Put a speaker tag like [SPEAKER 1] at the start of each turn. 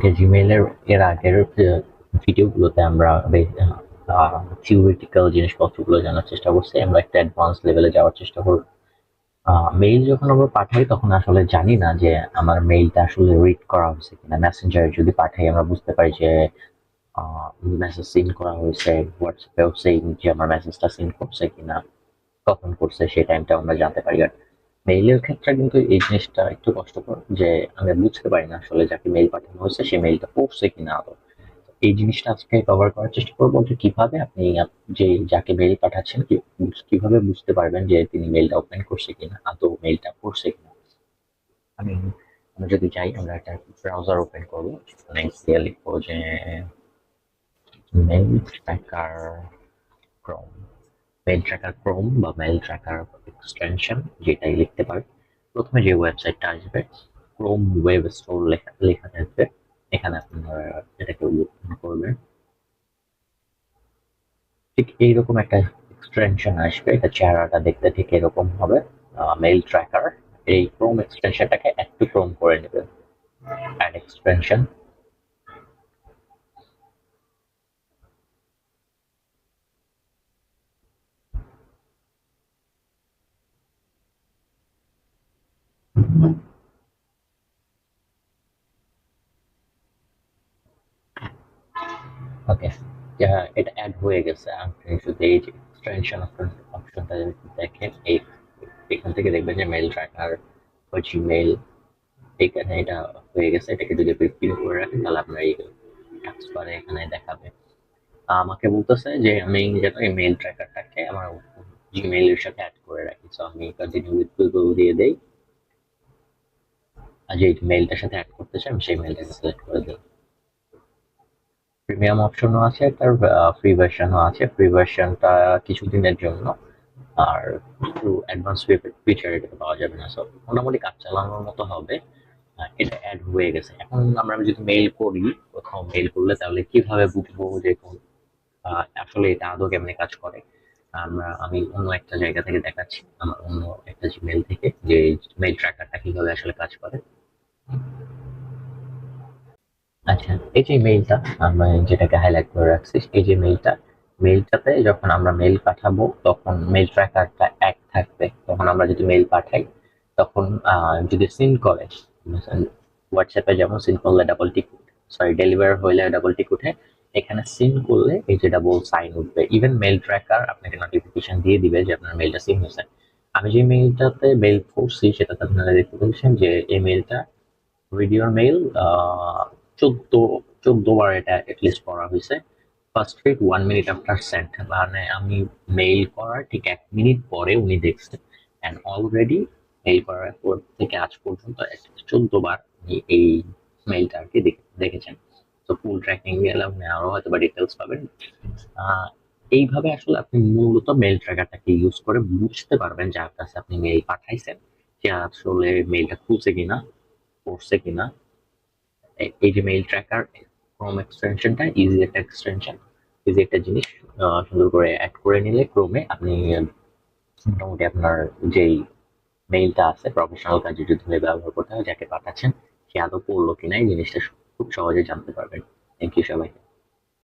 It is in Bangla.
[SPEAKER 1] ওকে জিমেইলের এর আগের ভিডিওগুলোতে আমরা থিওরিটিক্যাল জিনিসপত্রগুলো জানার চেষ্টা করছি। আমরা একটা অ্যাডভান্স লেভেলে যাওয়ার চেষ্টা করব। মেইল যখন আমরা পাঠাই, তখন আসলে জানি না যে আমার মেইলটা আসলে রিড করা হয়েছে কিনা। মেসেঞ্জারে যদি পাঠাই, আমরা বুঝতে পারি যে মেসেজ সিন করা হয়েছে হোয়াটসঅ্যাপেও সেই যে আমার মেসেজটা সিন করছে কিনা, কখন করছে, সেই টাইমটা আমরা জানতে পারি। আর মেইলের ক্ষেত্রে কিন্তু এই জিনিসটা একটু কষ্টকর যে আমি বুঝতে পারি না আসলে যাকে মেইল পাঠানো হয়েছে, সে মেইলটা পড়ছে কিনা আদৌ। এই জিনিসটা আজকে কভার করার চেষ্টা করব যে কীভাবে আপনি যে যাকে মেইল পাঠাচ্ছেন কীভাবে বুঝতে পারবেন যে তিনি মেইলটা ওপেন করছে কিনা, আদৌ মেইলটা পড়ছে কিনা। আমি আমরা যদি চাই আমরা একটা ব্রাউজার ওপেন করব সেখানে গিয়ে লিখব যে mail tracker Chrome mail tracker Chrome বা মেইল ট্র্যাকার এক্সটেনশন যেটাই লিখতে পারেন। প্রথমে যে ওয়েবসাইটটা আসবে ক্রোম ওয়েব স্টোর লেখা লেখা থাকবে। এখানে আপনারা এটাকে ওপেন করবেন। ঠিক এইরকম একটা এক্সটেনশন আসবে, এটা চেহারাটা দেখতে ঠিক এরকম হবে। মেইল ট্র্যাকার এই ক্রোম এক্সটেনশনটাকে একটু ক্রোম করে নেবেন। অ্যাড এক্সটেনশন ওকে এটা অ্যাড হয়ে গেছে। আপনি শুধু এই যে এক্সটেনশন অপশনটা যদি দেখেন, এই এখান থেকে দেখবেন যে মেল ট্র্যাকার বা জিমেল এখানে এটা হয়ে গেছে। এটাকে যদি আপনি পিন করে রাখেন, তাহলে আপনার এই টাস্ক বারে এখানে দেখাবে। আমাকে বলতেছে যে আমি যেন এই মেল ট্র্যাকারটাকে আমার জিমেইলের সাথে অ্যাড করে রাখি। সো আমি কন্টিনিউ উইথ গুগল দিয়ে দেই। আর যে মেইলটার সাথে অ্যাড করতে চাই, আমি সেই মেইলটাকে সিলেক্ট করে দিই প্রিমিয়াম অপশনও আছে, তার ফ্রি ভার্সনও আছে। ফ্রি ভার্সনটা কিছুদিনের জন্য। আর একটু অ্যাডভান্স ফিচার এটা পাওয়া যাবে না। সব মোটামুটি কাজ চালানোর মতো হবে। এটা অ্যাড হয়ে গেছে। এখন আমরা যদি মেইল করি, কোথাও মেইল করলে তাহলে কীভাবে বুঝব যে কোন আসলে এটা আদৌ কেমনি কাজ করে? আমরা, আমি অন্য একটা জায়গা থেকে দেখাচ্ছি, আমার অন্য একটা জিমেল থেকে, যে মেইল ট্র্যাকারটা কীভাবে আসলে কাজ করে। আচ্ছা এই যে মেইলটা আমরা যেটাকে হাইলাইট করে রাখছি, এই যে মেইলটা মেইলটাতে যখন আমরা মেইল পাঠাবো, তখন মেইল ট্র্যাকারটা এক থাকবে। তখন আমরা যদি মেইল পাঠাই, তখন যদি সিন করে হোয়াটসঅ্যাপে যেমন সিন করলে ডাবল টিক সরি ডেলিভার হইলে ডাবল টিক উঠে এখানে সিন করলে এই যে ডাবল সাইন উঠবে। ইভেন মেইল ট্র্যাকার আপনাকে নোটিফিকেশন দিয়ে দিবে যে আপনার মেইলটা সিন হয়েছে। আমি যে মেইলটাতে মেইল করছি, সেটাতে আপনারা দেখতে পাচ্ছেন যে এই মেইলটা ভিডিওর মেইল চোদ্দ বার এটা এটলিস্ট করা হয়েছে। First read one minute after sent মানে আমি মেইল করার ঠিক এক মিনিট পরে উনি দেখছেন অ্যান্ড অলরেডি মেইল করার পর থেকে আজ পর্যন্ত চোদ্দ বার উনি এই মেইলটা আর কি দেখেছেন। তো ফুল ট্র্যাকিং গেলে আপনি আরও হয়তো বা ডিটেলস পাবেন। এইভাবে আসলে আপনি মূলত মেইল ট্র্যাকারটাকে ইউজ করে বুঝতে পারবেন যার কাছে আপনি মেইল পাঠাইছেন, যে আসলে মেইলটা খুলছে কিনা, পড়ছে কিনা। এই যে মেইল ট্র্যাকার ক্রোম এক্সটেনশনটা ইজি একটা এক্সটেনশন ইজি একটা জিনিস সুন্দর করে অ্যাড করে নিলে ক্রোমে আপনি, মোটামুটি আপনার যেই মেইলটা আছে প্রফেশনাল কাজে যদি ব্যবহার করতে হয়, যাকে পাঠাচ্ছেন, সে আদৌ পড়ল কিনা এই জিনিসটা খুব সহজে জানতে পারবেন। থ্যাংক ইউ সবাইকে।